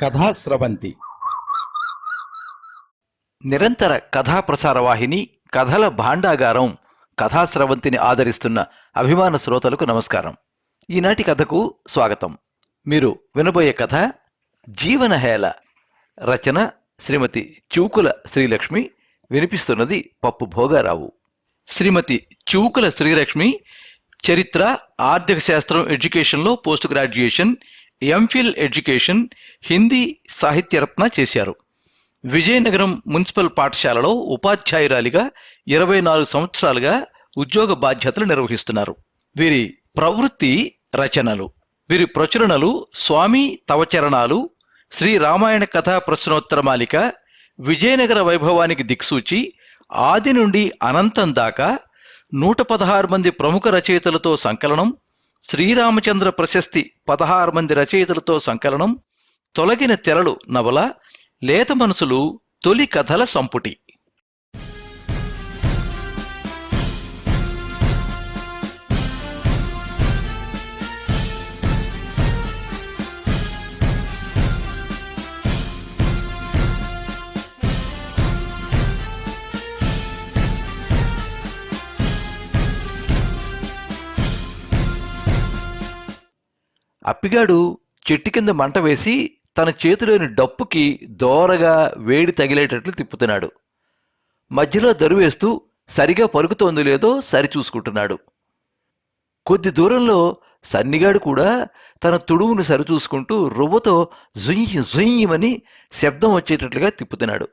కథాస్రవంతి నిరంతర కథా ప్రసార వాహిని కథల భాండాగారం కథాస్రవంతిని ఆదరిస్తున్న అభిమాన శ్రోతలకు నమస్కారం. ఈనాటి కథకు స్వాగతం. మీరు వినబోయే కథ జీవనహేళ. రచన శ్రీమతి చూకుల శ్రీలక్ష్మి వినిపిస్తున్నది పప్పు భోగారావు. శ్రీమతి చూకుల శ్రీలక్ష్మి చరిత్ర ఆర్థిక శాస్త్రం ఎడ్యుకేషన్లో post graduation MPhil education Hindi Sahityaratna చేశారు. విజయనగరం మున్సిపల్ పాఠశాలలో ఉపాధ్యాయురాలిగా ఇరవై నాలుగు సంవత్సరాలుగా ఉద్యోగ బాధ్యతలు నిర్వహిస్తున్నారు. వీరి ప్రవృత్తి రచనలు వీరి ప్రచురణలు స్వామి తవచరణాలు శ్రీ రామాయణ కథా ప్రశ్నోత్తరమాలిక విజయనగర వైభవానికి దిక్సూచి ఆది నుండి అనంతం దాకా నూట పదహారు మంది ప్రముఖ రచయితలతో సంకలనం శ్రీరామచంద్ర ప్రశస్తి పదహారు మంది రచయితలతో సంకలనం తొలగిన తెరలు నవల లేత మనసులు తొలి కథల సంపుటి. అప్పిగాడు చెట్టు కింద మంట వేసి తన చేతిలోని డప్పుకి దోరగా వేడి తగిలేటట్లు తిప్పుతున్నాడు. మధ్యలో దరువేస్తూ సరిగా పరుగుతోంది లేదో సరిచూసుకుంటున్నాడు కొద్ది దూరంలో సన్నిగాడు కూడా తన తుడువును సరిచూసుకుంటూ రువ్వతో జుయ్యి జుయ్యమని శబ్దం వచ్చేటట్లుగా తిప్పుతున్నాడు.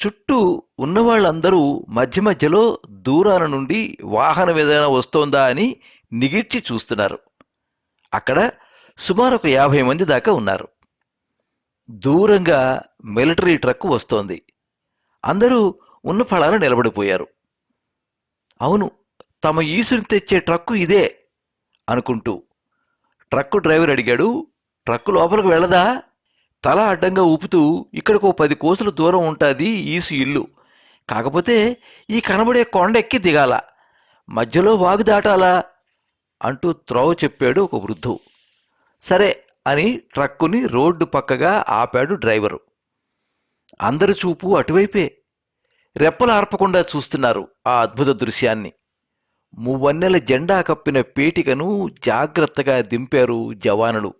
చుట్టూ ఉన్నవాళ్ళందరూ మధ్య మధ్యలో దూరాన నుండి వాహనం ఏదైనా వస్తోందా అని నిగిర్చి చూస్తున్నారు. అక్కడ సుమారు ఒక యాభై మంది దాకా ఉన్నారు. దూరంగా మిలిటరీ ట్రక్ వస్తోంది. అందరూ ఉన్న ఫళాలు నిలబడిపోయారు. అవును తమ ఈసుని తెచ్చే ట్రక్కు ఇదే అనుకుంటూ ట్రక్కు డ్రైవర్ అడిగాడు ట్రక్కు లోపలికి వెళ్ళదా? తల అడ్డంగా ఊపుతూ ఇక్కడికో పది కోసుల దూరం ఉంటుంది ఈసు ఇల్లు. కాకపోతే ఈ కనబడే కొండ ఎక్కి దిగాల. మధ్యలో వాగు దాటాలా అంటూ త్రోవ చెప్పాడు ఒక వృద్ధు సరే అని ట్రక్కుని రోడ్డు పక్కగా ఆపాడు డ్రైవరు. అందరి చూపు అటువైపే. రెప్పలు ఆర్పకుండా చూస్తున్నారు ఆ అద్భుత దృశ్యాన్ని. మువ్వన్నెల జెండా కప్పిన పేటికను జాగ్రత్తగా దింపారు జవానులు.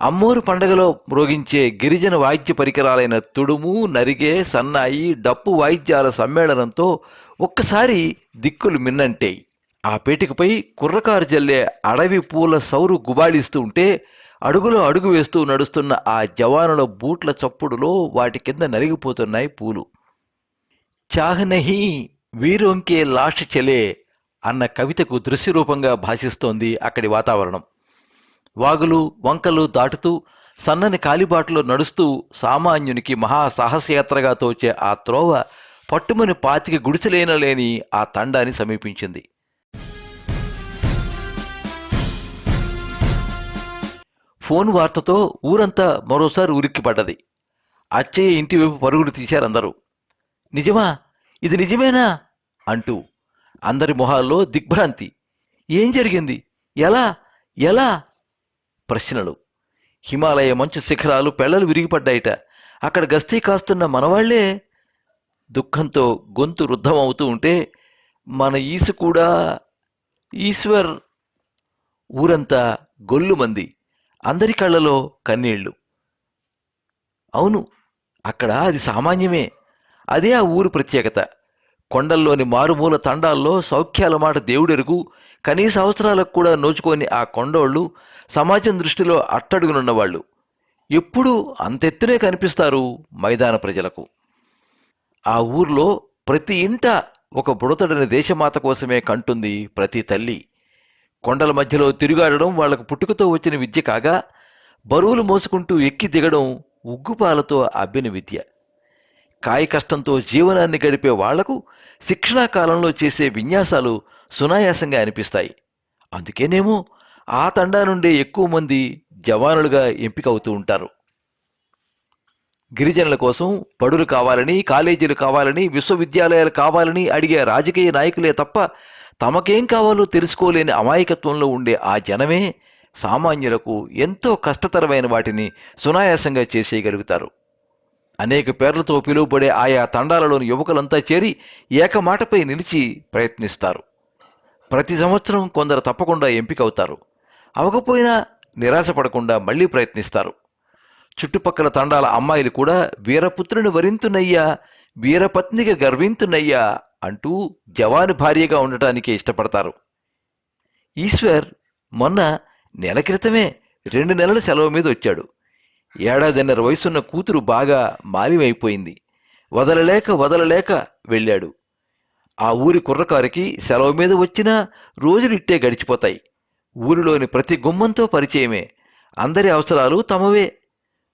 అమ్మోరు పండగలో మ్రోగించే గిరిజన వాయిద్య పరికరాలైన తుడుము నరిగే సన్నాయి డప్పు వాయిద్యాల సమ్మేళనంతో ఒక్కసారి దిక్కులు మిన్నంటేయి. ఆ పేటికపై కుర్రకారు జల్లే అడవి పూల సౌరు గుబాళిస్తూ ఉంటే అడుగులో అడుగు వేస్తూ నడుస్తున్న ఆ జవానుల బూట్ల చప్పుడులో వాటి కింద నలిగిపోతున్నాయి పూలు. చాహనహి వీరోంకే లాష్ చెలే అన్న కవితకు దృశ్యరూపంగా భాషిస్తోంది అక్కడి వాతావరణం. వాగులు వంకలు దాటుతూ సన్నని కాలిబాటలో నడుస్తూ సామాన్యునికి మహా సాహసయాత్రగా తోచే ఆ త్రోవ పట్టుమని పాతికి గుడిసెలేన లేని ఆ తండాన్ని సమీపించింది. ఫోన్ వార్తతో ఊరంతా మరోసారి ఉలిక్కిపడ్డది అచ్చయ్య ఇంటి వైపు పరుగులు తీశారందరూ నిజమా? ఇది నిజమేనా? అంటూ అందరి మొహాల్లో దిగ్భ్రాంతి. ఏం జరిగింది? ఎలా? ఎలా? ప్రశ్నలు. హిమాలయ మంచు శిఖరాలు పెళ్ళలు విరిగిపడ్డాయిట. అక్కడ గస్తీ కాస్తున్న మనవాళ్ళే? దుఃఖంతో గొంతు రుద్ధమవుతూ ఉంటే మన ఈసు కూడా ఈశ్వర్. ఊరంతా గొల్లుమంది. అందరి కళ్ళలో కన్నీళ్ళు. అవును అక్కడ అది సామాన్యమే. అదే ఆ ఊరు ప్రత్యేకత. కొండల్లోని మారుమూల తండాల్లో సౌఖ్యాల మాట దేవుడెరుగు. కనీస అవసరాలకు కూడా నోచుకొని ఆ కొండోళ్ళు సమాజం దృష్టిలో అట్టడుగునున్నవాళ్ళు. ఎప్పుడూ అంతెత్తునే కనిపిస్తారు మైదాన ప్రజలకు. ఆ ఊర్లో ప్రతి ఇంట ఒక బుడతడని దేశమాత కోసమే కంటుంది ప్రతి తల్లి. కొండల మధ్యలో తిరుగాడడం వాళ్ళకు పుట్టుకతో వచ్చిన విద్య కాగా బరువులు మోసుకుంటూ ఎక్కి దిగడం ఉగ్గుపాలతో అబ్బిన విద్య. కాయ కష్టంతో జీవనాన్ని గడిపే వాళ్ళకు శిక్షణా కాలంలో చేసే విన్యాసాలు సునాయాసంగా అనిపిస్తాయి. అందుకేనేమో ఆ తండా నుండే ఎక్కువ మంది జవానులుగా ఎంపికవుతూ ఉంటారు. గిరిజనుల కోసం బడులు కావాలని కాలేజీలు కావాలని విశ్వవిద్యాలయాలు కావాలని అడిగే రాజకీయ నాయకులే తప్ప తమకేం కావాలో తెలుసుకోలేని అమాయకత్వంలో ఉండే ఆ జనమే సామాన్యులకు ఎంతో కష్టతరమైన వాటిని సునాయాసంగా చేసేయగలుగుతారు. అనేక పేర్లతో పిలువబడే ఆయా తండాలలోని యువకులంతా చేరి ఏకమాటపై నిలిచి ప్రయత్నిస్తారు. ప్రతి సంవత్సరం కొందరు తప్పకుండా ఎంపికవుతారు. అవకపోయినా నిరాశపడకుండా మళ్ళీ ప్రయత్నిస్తారు. చుట్టుపక్కల తండాల అమ్మాయిలు కూడా వీరపుత్రుని వరింతునయ్యా వీరపత్నిగా గర్వింతునయ్యా అంటూ జవాను భార్యగా ఉండటానికే ఇష్టపడతారు. ఈశ్వర్ మొన్న నెల క్రితమే రెండు నెలల సెలవు మీద వచ్చాడు. ఏడాదిన్నర వయసున్న కూతురు బాగా మాలిమైపోయింది. వదలలేక వదలలేక వెళ్ళాడు. ఆ ఊరి కుర్రకారికి సెలవు మీద వచ్చినా రోజులు ఇట్టే గడిచిపోతాయి. ఊరిలోని ప్రతి గుమ్మంతో పరిచయమే. అందరి అవసరాలు తమవే.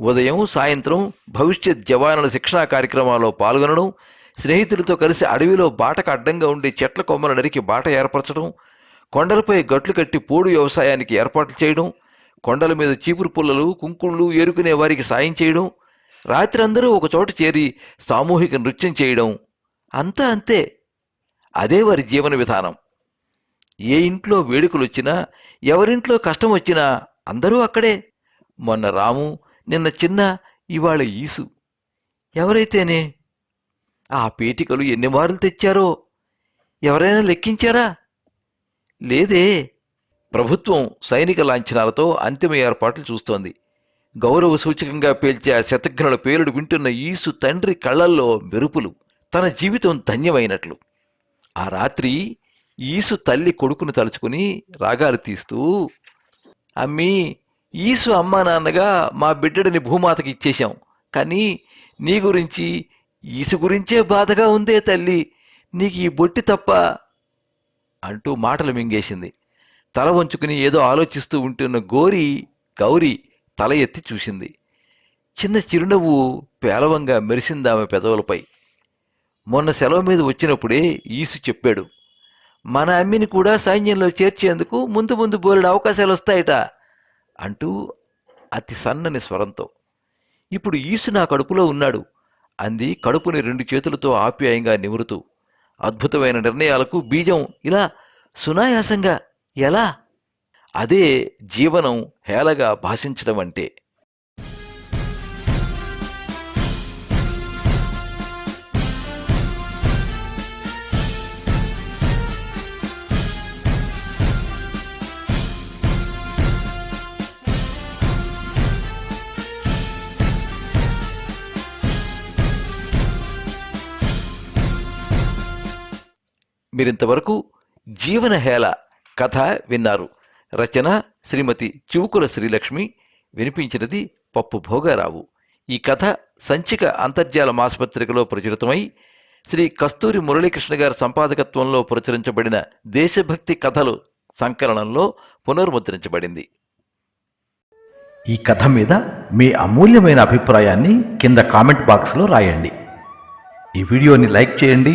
ఉదయం సాయంత్రం భవిష్యత్ జవానుల శిక్షణా కార్యక్రమాల్లో పాల్గొనడం స్నేహితులతో కలిసి అడవిలో బాటకు అడ్డంగా ఉండే చెట్ల కొమ్మల నరికి బాట ఏర్పరచడం కొండలపై గట్లు కట్టి పోడు వ్యవసాయానికి ఏర్పాట్లు చేయడం కొండల మీద చీపురు పుల్లలు కుంకుళ్ళు ఏరుకునే వారికి సాయం చేయడం రాత్రి అందరూ ఒక చోట చేరి సామూహిక నృత్యం చేయడం. అంతా అంతే. అదే వారి జీవన విధానం. ఏ ఇంట్లో వేడుకలు వచ్చినా ఎవరింట్లో కష్టం వచ్చినా అందరూ అక్కడే. మొన్న రాము నిన్న చిన్న ఇవాళ ఈసు. ఎవరైతేనే ఆ పీటికలు ఎన్ని మార్లు తెచ్చారో? ఎవరైనా లెక్కించారా? లేదే. ప్రభుత్వం సైనిక లాంఛనాలతో అంతిమ ఏర్పాట్లు చూస్తోంది. గౌరవ సూచకంగా పేల్చే ఆ శతఘ్నుల పేలుడు వింటున్న ఈసు తండ్రి కళ్ళల్లో మెరుపులు తన జీవితం ధన్యమైనట్లు. ఆ రాత్రి ఈసు తల్లి కొడుకును తలుచుకుని రాగాలు తీస్తూ అమ్మీ ఈసు అమ్మా నాన్నగా మా బిడ్డడిని భూమాతకి ఇచ్చేశాం. కానీ నీ గురించి ఈసు గురించే బాధగా ఉందే తల్లి నీకు ఈ బొట్టి తప్ప అంటూ మాటలు మింగేసింది. తల వంచుకుని ఏదో ఆలోచిస్తూ ఉంటున్న గోరి గౌరి తల ఎత్తి చూసింది. చిన్న చిరునవ్వు పేలవంగా మెరిసిందామె పెదవులపై. మొన్న సెలవు మీద వచ్చినప్పుడే ఈసు చెప్పాడు మన అమ్మిని కూడా సైన్యంలో చేర్చేందుకు ముందు ముందు బోలెడు అవకాశాలు వస్తాయట అంటూ అతి సన్నని స్వరంతో. ఇప్పుడు ఈసు నా కడుపులో ఉన్నాడు. అంది కడుపుని రెండు చేతులతో ఆప్యాయంగా నిమురుతూ. అద్భుతమైన నిర్ణయాలకు బీజం ఇలా సునాయాసంగా ఎలా? అదే జీవనం హేళగా భాషించడం అంటే. మీరింతవరకు జీవనహేళ కథ విన్నారు. రచన శ్రీమతి చివుకుల శ్రీలక్ష్మి వినిపించినది పప్పు భోగారావు. ఈ కథ సంచిక అంతర్జాల మాసపత్రికలో ప్రచురితమై శ్రీ కస్తూరి మురళీకృష్ణ గారి సంపాదకత్వంలో ప్రచురించబడిన దేశభక్తి కథలు సంకలనంలో పునర్ముద్రించబడింది. ఈ కథ మీద మీ అమూల్యమైన అభిప్రాయాన్ని కింద కామెంట్ బాక్స్లో రాయండి. ఈ వీడియోని లైక్ చేయండి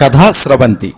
కథా స్రవంతి